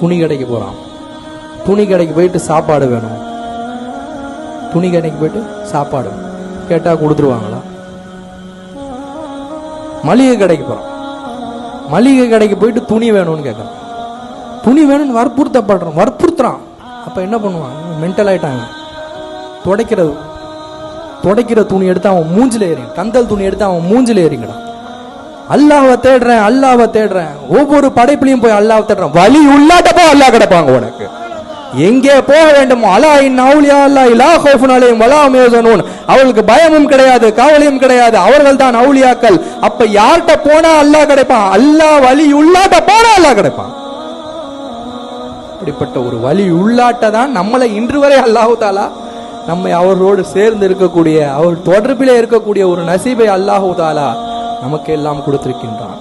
துணி கடைக்கு போகிறான் துணி கடைக்கு போயிட்டு சாப்பாடு வேணும். துணி கடைக்கு போயிட்டு சாப்பாடு கேட்டால் கொடுத்துருவாங்களா? மளிகை கடைக்கு போகிறான் மளிகை கடைக்கு போயிட்டு துணி வேணும்னு கேட்குறான் துணி வேணும்னு வற்புறுத்தப்படுறான். வற்புறுத்துறான். அப்போ என்ன பண்ணுவான்? மென்டல் ஆகிட்டாங்க துடைக்கிறது. துடைக்கிற துணி எடுத்து அவன் மூஞ்சில் ஏறி கந்தல் துணி எடுத்து அவன் மூஞ்சில் ஏறிங்கடான் அல்லாவை தேடுறேன் அல்லாவை தேடுறேன். ஒவ்வொரு படைப்புலையும் போய் அல்லாவை தேடுறேன். வலி உள்ளாட்டப்போ அல்லாஹ் கிடப்பாங்க உனக்கு. எங்கே போக வேண்டுமோ அலா இன் அவுலியா அல்லா இலா ஹோஃபுனாலையும் அலைஹிம் வலா ஹும் பயமும் கிடையாது கவலையும் கிடையாது. அவர்கள் தான் அவுலியாக்கள். அப்ப யார்கிட்ட போனா அல்லாஹ் கிடைப்பான்? அல்லாஹ் வலி உள்ளாட்ட போனா அல்லாஹ் கிடைப்பான். அப்படிப்பட்ட ஒரு வலி உள்ளாட்ட தான் நம்மளை இன்று வரை அல்லாஹு தாலா நம்மை அவரோடு சேர்ந்து இருக்கக்கூடிய அவர் தொடர்பிலே இருக்கக்கூடிய ஒரு நசீபை அல்லாஹு தாலா நமக்கு எல்லாம் கொடுத்திருக்கின்றான்.